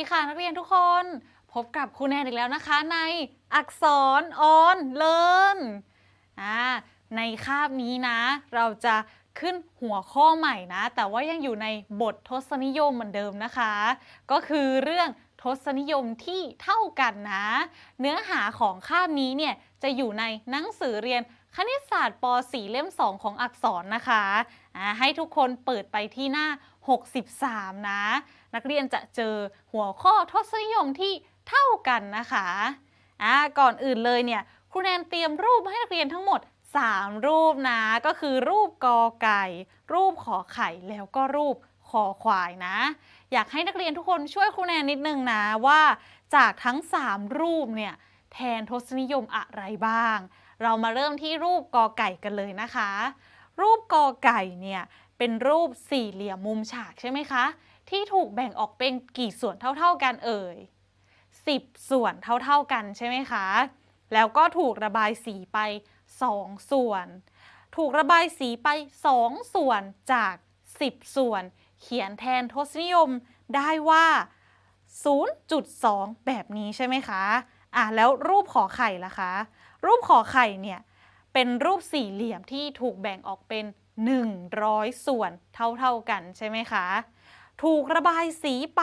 วัสดีค่ะนักเรียนทุกคน พบกับครูแนนอีกแล้วนะคะ ในอักษรออนเลินอ่าในคาบนี้นะ เราจะขึ้นหัวข้อใหม่นะ แต่ว่ายังอยู่ในบททศนิยมเหมือนเดิมนะคะ ก็คือเรื่องทศนิยมที่เท่ากันนะ เนื้อหาของคาบนี้เนี่ยจะอยู่ในหนังสือเรียนคณิตศาสตร์ป .4 เล่ม 2 ของอักษรนะคะให้ทุกคนเปิดไปที่หน้า 63 นะ นักเรียนจะเจอหัวข้อทศนิยมที่เท่ากันนะคะอ่าก่อนอื่นเลยเนี่ยครูแนนเตรียมรูปให้นักเรียนทั้งหมด 3 รูปนะ ก็คือรูปกอไก่ รูปขอไข่แล้วก็รูปคอควายนะ อยากให้นักเรียนทุกคนช่วยครูแนนนิดนึงนะว่าจากทั้ง 3 รูปเนี่ยแทนทศนิยมอะไรบ้าง เรามาเริ่มที่รูปกอไก่กันเลยนะคะ รูปกอไก่เนี่ยเป็นรูปสี่เหลี่ยมมุมฉากใช่ไหมคะ ที่ถูกแบ่งออกเป็นกี่ส่วนเท่าๆกันเอ่ย 10 ส่วนเท่าๆกันใช่ไหมคะ แล้วก็ถูกระบายสีไป 2 ส่วน ถูกระบายสีไป 2 ส่วนจาก 10 ส่วน เขียนแทนทศนิยมได้ว่า 0.2 แบบนี้ใช่ไหมคะอะแล้วรูปขอไข่ล่ะคะ รูปขอไข่เนี่ย เป็นรูปสี่เหลี่ยมที่ถูกแบ่งออกเป็น 100 ส่วนเท่าๆกันใช่ไหมคะ ถูกระบายสีไป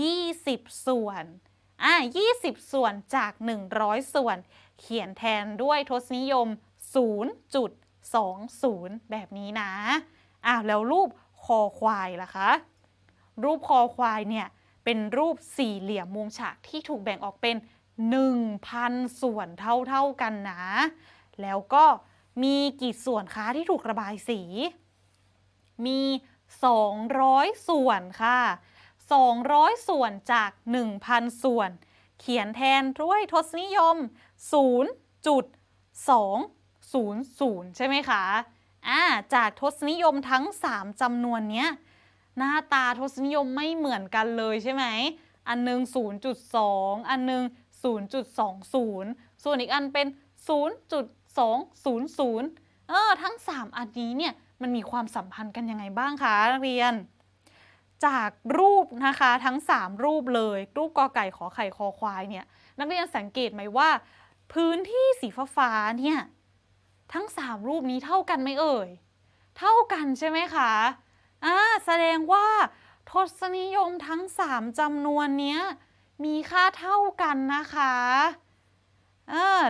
20 ส่วนอะ20 ส่วนจาก 100 ส่วน เขียนแทนด้วยทศนิยม 0.20 แบบนี้นะอะแล้วรูปคอควายล่ะคะ รูปคอควายเนี่ยเป็นรูปสี่เหลี่ยมมุมฉากที่ถูกแบ่งออกเป็น 1,000 ส่วนเท่าๆกันนะ แล้วก็มีกี่ส่วนคะที่ถูกระบายสี มี 200 ส่วนค่ะ 200 ส่วนจาก 1,000 ส่วน เขียนแทนด้วยทศนิยม 0.200 ใช่ไหมคะอ่าจากทศนิยมทั้ง 3จำนวนเนี้ย หน้าตาทศนิยมไม่เหมือนกันเลยใช่ไหม อันหนึง 0.2 อันหนึง 0.20 ส่วนอีกอันเป็น 200 เออทั้ง 3 อันนี้เนี่ยมันมีความสัมพันธ์กันยังไงบ้างคะนักเรียน จากรูปนะคะทั้ง 3 รูปเลย รูปกอไก่ขอไข่คอควายเนี่ยนักเรียนสังเกตไหมว่า พื้นที่สีฟ้าเนี่ยทั้ง 3 รูปนี้เท่ากันไหมเอ่ย เท่ากันใช่ไหมคะอ่าแสดงว่าทศนิยมทั้ง 3จำนวนเนี้ยมีค่าเท่ากันนะคะ เอ่า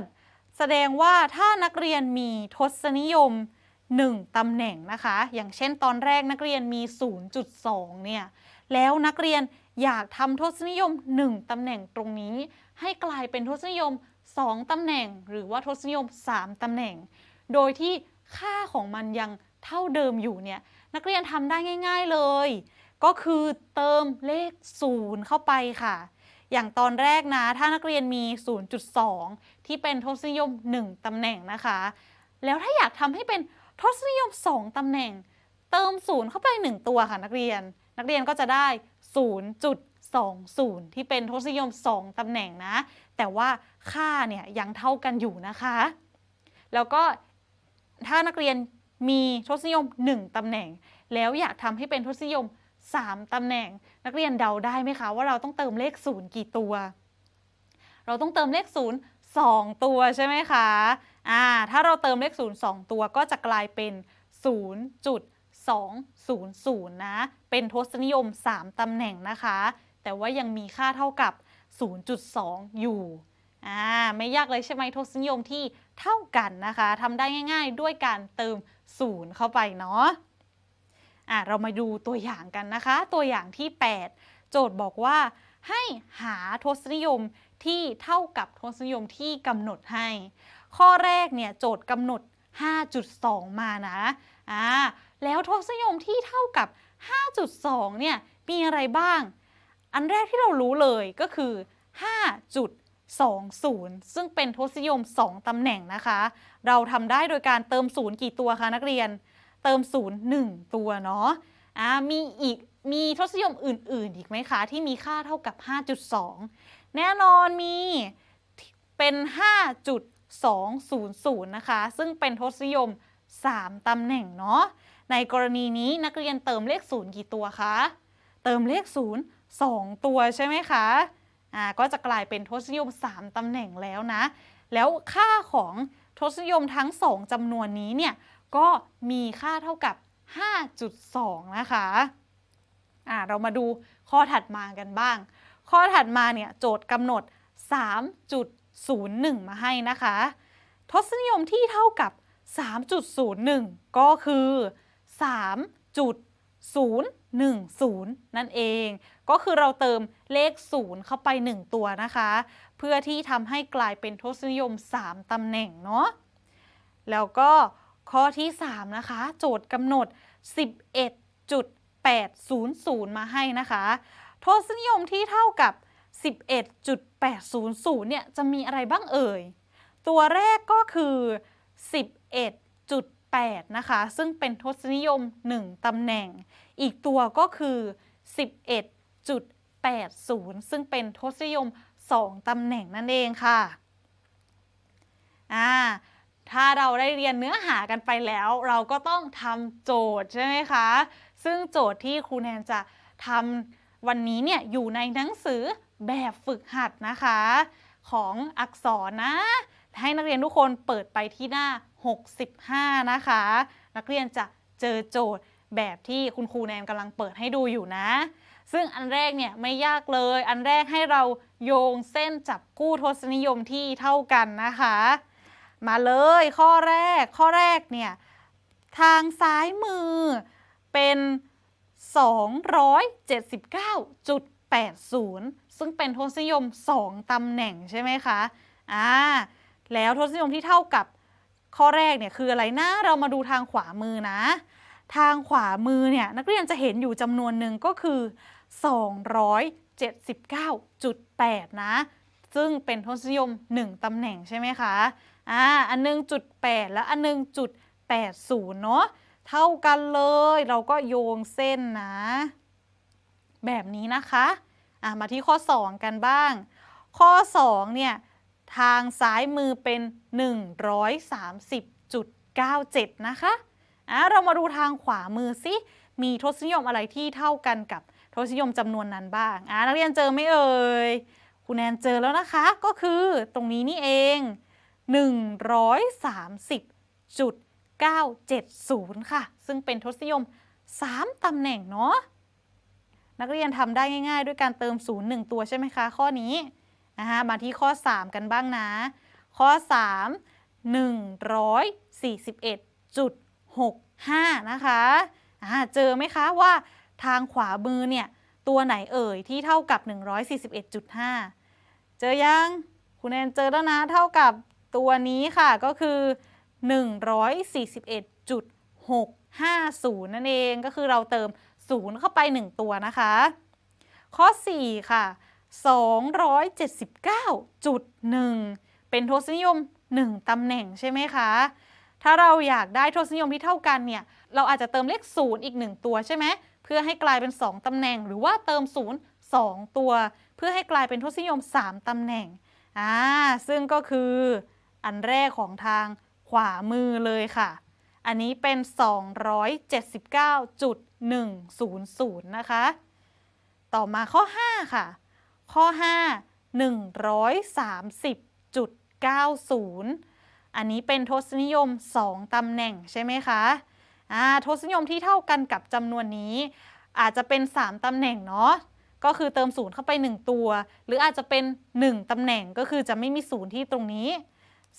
แสดงว่าถ้านักเรียนมีทศนิยม 1 ตำแหน่งนะคะ อย่างเช่นตอนแรกนักเรียนมี 0.2 เนี่ย แล้วนักเรียนอยากทำทศนิยม 1 ตำแหน่งตรงนี้ ให้กลายเป็นทศนิยม 2 ตำแหน่ง หรือว่าทศนิยม 3 ตำแหน่ง โดยที่ค่าของมันยังเท่าเดิมอยู่เนี่ย นักเรียนทำได้ง่าย ๆเลย ก็คือเติมเลข 0 เข้าไปค่ะ อย่างตอนแรกนะ ถ้านักเรียนมี 0.2 ที่เป็นทศนิยม 1 ตำแหน่งนะคะ แล้วถ้าอยากทำให้เป็นทศนิยม 2 ตำแหน่ง เติม 0 เข้าไป 1 ตัวค่ะนักเรียน นักเรียนก็จะได้ 0.20 ที่เป็นทศนิยม 2 ตำแหน่งนะ แต่ว่าค่าเนี่ยยังเท่ากันอยู่นะคะ แล้วก็ถ้านักเรียนมีทศนิยม 1 ตำแหน่ง แล้วอยากทำให้เป็นทศนิยม 3 ตำแหน่ง นักเรียนเดาได้ไหมคะ ว่าเราต้องเติมเลข 0 กี่ตัว เราต้องเติมเลข 0 2 ตัวใช่ไหมคะอ่าถ้าเราเติมเลข 0 2 ตัวก็จะกลายเป็น 0.200 นะ เป็นทศนิยม 3 ตำแหน่งนะคะ แต่ว่ายังมีค่าเท่ากับ 0.2 อยู่อ่าไม่ยากเลยใช่ไหมทศนิยมที่เท่ากันนะคะทำได้ง่าย ๆ ด้วยการเติม 0 เข้าไปเนาะ อะเรามาดูตัวอย่างกันนะคะ ตัวอย่างที่ 8 โจทย์บอกว่า ให้หาทศนิยมที่เท่ากับทศนิยมที่กำหนดให้ ข้อแรกเนี่ยโจทย์กำหนด 5.2 มานะอ่าแล้วทศนิยมที่เท่ากับ 5.2 เนี่ยมีอะไรบ้าง อันแรกที่เรารู้เลยก็คือ 5.20 ซึ่งเป็นทศนิยม 2 ตำแหน่งนะคะ เราทำได้โดยการเติม0กี่ตัวคะนักเรียน เติม0 1ตัวเนาะอ่ามีอีกมีทศนิยมอื่น ๆ อีกไหมคะ ที่มีค่าเท่ากับ 5.2 แน่นอนมีเป็น 5.200 นะคะ ซึ่งเป็นทศนิยม 3 ตำแหน่งเนาะในกรณีนี้นักเรียนเติมเลข0กี่ตัวคะ เติมเลข0 2ตัวใช่ไหมคะอ่าก็จะกลายเป็นทศนิยม 3 ตำแหน่งแล้วนะ แล้วค่าของทศนิยมทั้ง 2จำนวนนี้เนี่ย ก็มีค่าเท่ากับ 5.2 นะคะอ่าเรามาดูข้อถัดมากันบ้าง ข้อถัดมาเนี่ยโจทย์กำหนด 3.01 มาให้นะคะ ทศนิยมที่เท่ากับ 3.01 ก็คือ 3.010 นั่นเอง ก็คือเราเติมเลข 0 เข้าไป 1 ตัวนะคะ เพื่อที่ทำให้กลายเป็นทศนิยม 3ตำแหน่งเนาะแล้วก็ ข้อที่ 3 นะคะ โจทย์กำหนด 11.800 มาให้นะคะทศนิยมที่เท่ากับ 11.800 เนี่ยจะมีอะไรบ้างเอ่ย ตัวแรกก็คือ 11.8 นะคะ ซึ่งเป็นทศนิยม 1ตำแหน่ง อีกตัวก็คือ 11.80 ซึ่งเป็นทศนิยม 2ตำแหน่งนั่นเองค่ะ อ่า ถ้าเราได้เรียนเนื้อหากันไปแล้ว เราก็ต้องทำโจทย์ใช่ไหมคะ ซึ่งโจทย์ที่ครูแนนจะทำวันนี้เนี่ยอยู่ในหนังสือแบบฝึกหัดนะคะ ของอักษรนะ ให้นักเรียนทุกคนเปิดไปที่หน้า 65 นะคะ นักเรียนจะเจอโจทย์แบบที่คุณครูแนนกำลังเปิดให้ดูอยู่นะ ซึ่งอันแรกเนี่ยไม่ยากเลย อันแรกให้เราโยงเส้นจับคู่ทศนิยมที่เท่ากันนะคะ มาเลยข้อแรกข้อแรกเนี่ยทางซ้ายมือเป็น 279.80 ซึ่งเป็นทศนิยม 2 ตำแหน่งใช่ไหมคะอ่าแล้วทศนิยมที่เท่ากับข้อแรกเนี่ยคืออะไรนะ เรามาดูทางขวามือนะ ทางขวามือเนี่ยนักเรียนจะเห็นอยู่จำนวนหนึ่งก็คือ 279.8 นะ ซึ่งเป็นทศนิยม 1 ตำแหน่งใช่ไหมคะ อ่าอันหนึ่งจุด8แล้วอันหนึ่งจุด80เนาะเท่ากันเลยเราก็โยงเส้นนะ แบบนี้นะคะอะมาที่ข้อ 2 กันบ้าง ข้อ 2 เนี่ย ทางซ้ายมือเป็น 130.97 นะคะอะเรามาดูทางขวามือสิ มีทศนิยมอะไรที่เท่ากันกับทศนิยมจำนวนนั้นบ้างอะนักเรียนเจอไหมเอ่ยคุณแนนเจอแล้วนะคะ ก็คือตรงนี้นี่เอง 130.970 ค่ะ ซึ่งเป็นทศนิยม 3ตำแหน่งเนาะนักเรียนทำได้ง่ายๆ ด้วยการเติม 0 1 ตัวใช่ไหมคะ ข้อนี้นะคะมาที่ข้อ 3 กันบ้างนะ ข้อ 3 141.65 นะคะอ่าเจอไหมคะว่าทางขวามือเนี่ย ตัวไหนเอ่ยที่เท่ากับ 141.5 เจอยัง คุณแอนเจอแล้วนะเท่ากับ ตัวนี้ค่ะก็คือ 141.650 นั่นเองก็คือเราเติม 0 เข้าไป 1 ตัวนะคะ ข้อ 4 ค่ะ 279.1 เป็นทศนิยม 1ตำแหน่งใช่ไหมคะ ถ้าเราอยากได้ทศนิยมที่เท่ากันเนี่ย เราอาจจะเติมเลข 0 อีก 1 ตัวใช่ไหมเพื่อให้กลายเป็น 2ตำแหน่ง หรือว่าเติม 0 2 ตัว เพื่อให้กลายเป็นทศนิยม 3ตำแหน่งอ่าซึ่งก็คือ อันแรกของทางขวามือเลยค่ะ อันนี้เป็น 279.100 นะคะ ต่อมาข้อ 5 ค่ะ ข้อ 5 130.90 อันนี้เป็นทศนิยม 2ตำแหน่งใช่ไหมคะอ่าทศนิยมที่เท่ากันกับจำนวนนี้ อาจจะเป็น 3ตำแหน่งเนาะก็คือเติมศูนย์เข้าไป 1 ตัว หรืออาจจะเป็น 1ตำแหน่งก็คือจะไม่มีศูนย์ที่ตรงนี้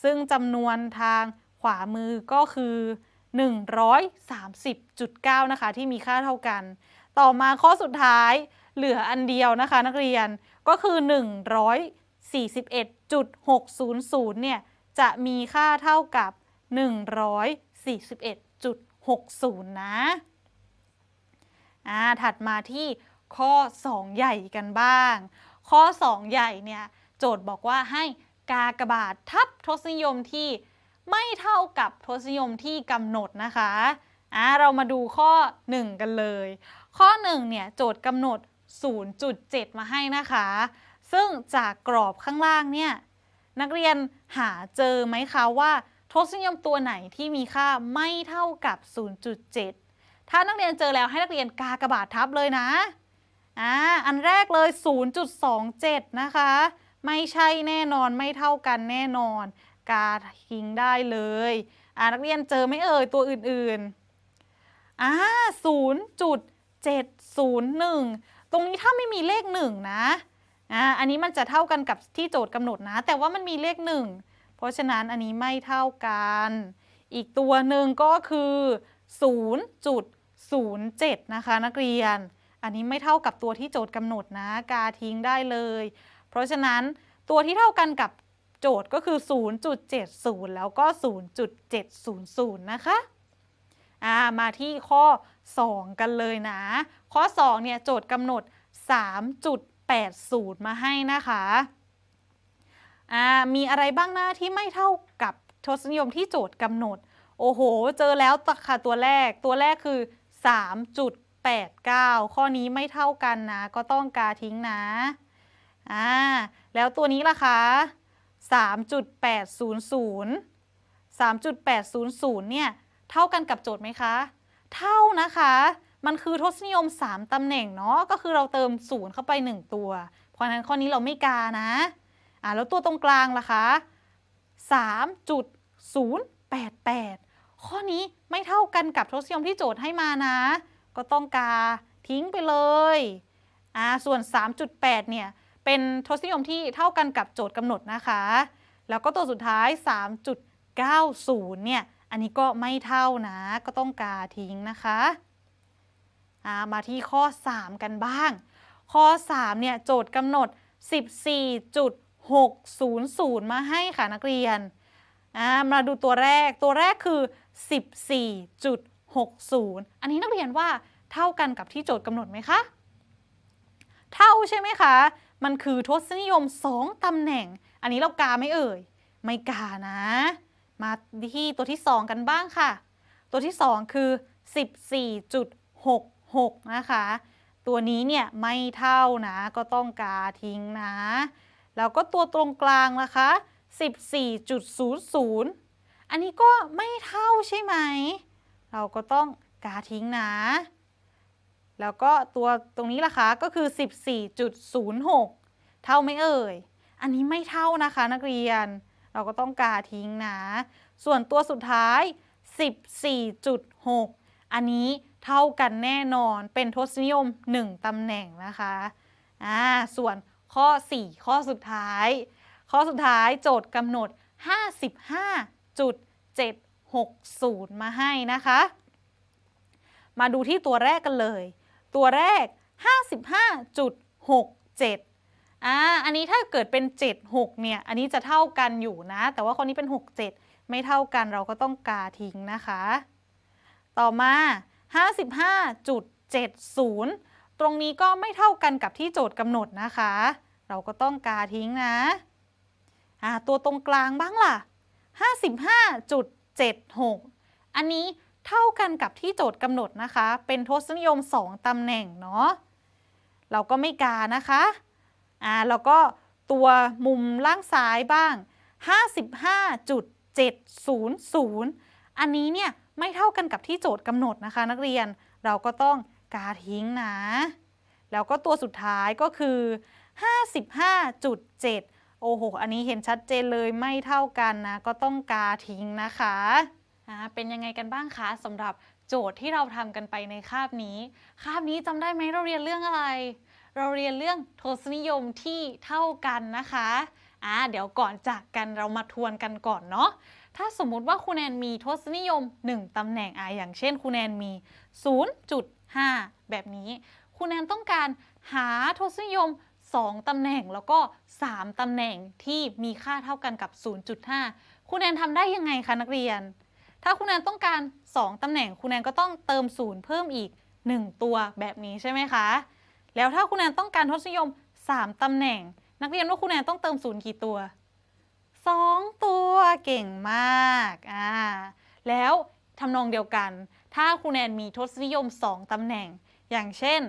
ซึ่งจำนวนทางขวามือก็คือ 130.9 นะคะ ที่มีค่าเท่ากัน ต่อมาข้อสุดท้ายเหลืออันเดียวนะคะ นักเรียนก็คือ 141.600 เนี่ย จะมีค่าเท่ากับ 141.60 นะอ่าถัดมาที่ข้อ 2 ใหญ่กันบ้าง ข้อ 2 ใหญ่เนี่ย โจทย์บอกว่าให้ กากบาททับทศนิยมที่ไม่เท่ากับทศนิยมที่กำหนดนะคะอ่าเรามาดูข้อ 1 กันเลย ข้อ1เนี่ยโจทย์กำหนด 0.7 มาให้นะคะ ซึ่งจากกรอบข้างล่างเนี่ยนักเรียนหาเจอไหมคะว่าทศนิยมตัวไหนที่มีค่าไม่เท่ากับ 0.7 ถ้านักเรียนเจอแล้วให้นักเรียนกากระบาททับเลยนะอ่าอันแรกเลย 0.27 นะคะ ไม่ใช่แน่นอนไม่เท่ากันแน่นอน กาทิ้งได้เลยอ่านักเรียนเจอไม่เอ่ยตัวอื่นๆอ่า0.701ตรงนี้ถ้าไม่มีเลข1นะอ่าอันนี้มันจะเท่ากันกับที่โจทย์กำหนดนะ แต่ว่ามันมีเลข1เพราะฉะนั้นอันนี้ไม่เท่ากัน อีกตัวหนึ่งก็คือ0.07 นะคะนักเรียน อันนี้ไม่เท่ากับตัวที่โจทย์กำหนดนะ กาทิ้งได้เลย เพราะฉะนั้นตัวที่เท่ากันกับโจทย์ก็คือ 0.70 แล้วก็ 0.700 นะคะอ่ามาที่ข้อ 2 กันเลยนะ ข้อ 2 เนี่ยโจทย์กำหนด 3.80 มาให้นะคะอ่ามีอะไรบ้างหน้าที่ไม่เท่ากับทศนิยมที่โจทย์กำหนด โอ้โห เจอแล้วค่ะตัวแรก ตัวแรกคือ 3.89 ข้อนี้ไม่เท่ากันนะ ก็ต้องกาทิ้งนะ อ่าแล้วตัวนี้ล่ะคะ3.800 3.800เนี่ยเท่ากันกับโจทย์ไหมคะ เท่านะคะ มันคือทศนิยม 3ตำแหน่งเนาะก็คือเราเติม 0 เข้าไป 1 ตัว เพราะฉะนั้นข้อนี้เราไม่กานะอ่าแล้วตัวตรงกลางล่ะคะ 3.088 ข้อนี้ไม่เท่ากันกับทศนิยมที่โจทย์ให้มานะ ก็ต้องกาทิ้งไปเลยอ่าส่วน 3.8 เนี่ย เป็นทศนิยมที่เท่ากันกับโจทย์กำหนดนะคะ แล้วก็ตัวสุดท้าย 3.90 เนี่ย อันนี้ก็ไม่เท่านะ ก็ต้องกาทิ้งนะคะามาที่ข้อ 3 กันบ้าง ข้อ 3 เนี่ย โจทย์กำหนด 14.600 มาให้ค่ะนักเรียนามาดูตัวแรก ตัวแรกคือ 14.60 อันนี้นักเรียนว่าเท่ากันกับที่โจทย์กำหนดไหมคะ เท่าใช่ไหมคะ มันคือทศนิยม2ตำแหน่ง อันนี้เรากาไม่เอ่ย ไม่กานะ มาที่ตัวที่2กันบ้างค่ะ ตัวที่2คือ 14.66 นะคะ ตัวนี้เนี่ยไม่เท่านะ ก็ต้องกาทิ้งนะ แล้วก็ตัวตรงกลางนะคะ 14.00 อันนี้ก็ไม่เท่าใช่ไหม เราก็ต้องกาทิ้งนะ แล้วก็ตัวตรงนี้ล่ะคะก็คือ 14.06 เท่าไหมเอ่ย อันนี้ไม่เท่านะคะนักเรียน เราก็ต้องกาทิ้งนะ ส่วนตัวสุดท้าย 14.6 อันนี้เท่ากันแน่นอนเป็นทศนิยม 1ตำแหน่งนะคะอ่าส่วนข้อ 4 ข้อสุดท้าย ข้อสุดท้ายโจทย์กำหนด 55.760 มาให้นะคะ มาดูที่ตัวแรกกันเลย ตัวแรก 55.67อ่าอันนี้ถ้าเกิดเป็น 76 เนี่ย อันนี้จะเท่ากันอยู่นะ แต่ว่าคนนี้เป็น 67 ไม่เท่ากันเราก็ต้องกาทิ้งนะคะ ต่อมา 55.70 ตรงนี้ก็ไม่เท่ากันกับที่โจทย์กำหนดนะคะ เราก็ต้องกาทิ้งนะอ่าตัวตรงกลางบ้างล่ะ 55.76 อันนี้ เท่ากันกับที่โจทย์กำหนดนะคะ เป็นทศนิยม 2ตำแหน่งเนาะเราก็ไม่กานะคะอ่าแล้วก็ตัวมุมล่างซ้ายบ้าง 55.700 อันนี้เนี่ยไม่เท่ากันกับที่โจทย์กำหนดนะคะ นักเรียนเราก็ต้องกาทิ้งนะ แล้วก็ตัวสุดท้ายก็คือ 55.7 โอ้โห อันนี้เห็นชัดเจนเลยไม่เท่ากันนะ ก็ต้องกาทิ้งนะคะ อ่าเป็นยังไงกันบ้างคะสำหรับโจทย์ที่เราทำกันไปในคาบนี้ คาบนี้จำได้ไหมเราเรียนเรื่องอะไร เราเรียนเรื่องทศนิยมที่เท่ากันนะคะอ่าเดี๋ยวก่อนจากกันเรามาทวนกันก่อนเนาะถ้าสมมุติว่าคุณแนนมีทศนิยม 1 ตำแหน่งอะอย่างเช่นคุณแนนมี 0.5 แบบนี้ คุณแนนต้องการหาทศนิยม 2 ตำแหน่งแล้วก็ 3 ตำแหน่งที่มีค่าเท่ากันกับ 0.5 คุณแนนทำได้ยังไงคะนักเรียน ถ้าคุณแนนต้องการ 2 ตำแหน่งคุณแนนก็ต้องเติม0เพิ่มอีก 1 ตัวแบบนี้ใช่ไหมคะ แล้วถ้าคุณแนนต้องการทศนิยม 3 ตำแหน่ง นักเรียนว่าคุณแนนต้องเติม0กี่ตัว 2 ตัวเก่งมากอ่าแล้วทำนองเดียวกัน ถ้าคุณแนนมีทศนิยม 2 ตำแหน่ง อย่างเช่น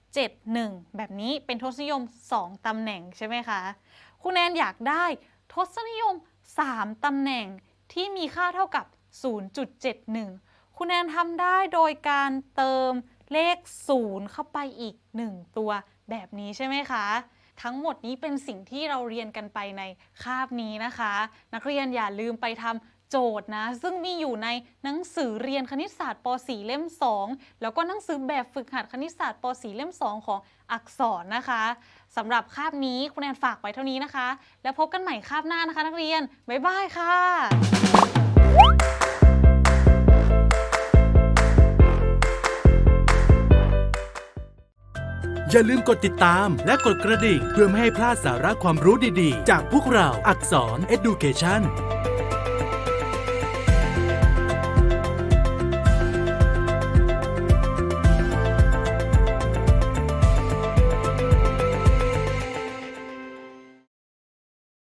0.71 แบบนี้เป็นทศนิยม 2 ตำแหน่งใช่ไหมคะ คุณแนนอยากได้ทศนิยม 3 ตำแหน่ง ที่มีค่าเท่ากับ 0.71 คุณแนนทำได้โดยการเติมเลข 0 เข้าไปอีก 1 ตัวแบบนี้ใช่ไหมคะ ทั้งหมดนี้เป็นสิ่งที่เราเรียนกันไปในคาบนี้นะคะ นักเรียนอย่าลืมไปทำโจทย์นะ ซึ่งมีอยู่ในหนังสือเรียนคณิตศาสตร์ป .4 เล่ม 2 แล้วก็หนังสือแบบฝึกหัดคณิตศาสตร์ป .4 เล่ม 2 ของอักษรนะคะ สำหรับคาบนี้คุณแอนฝากไว้เท่านี้นะคะ แล้วพบกันใหม่คาบหน้านะคะ นักเรียน บ๊ายบายค่ะอย่าลืมกดติดตามและกดกระดิ่ง เพื่อไม่ให้พลาดสาระความรู้ดีๆ จากพวกเราอักษร Education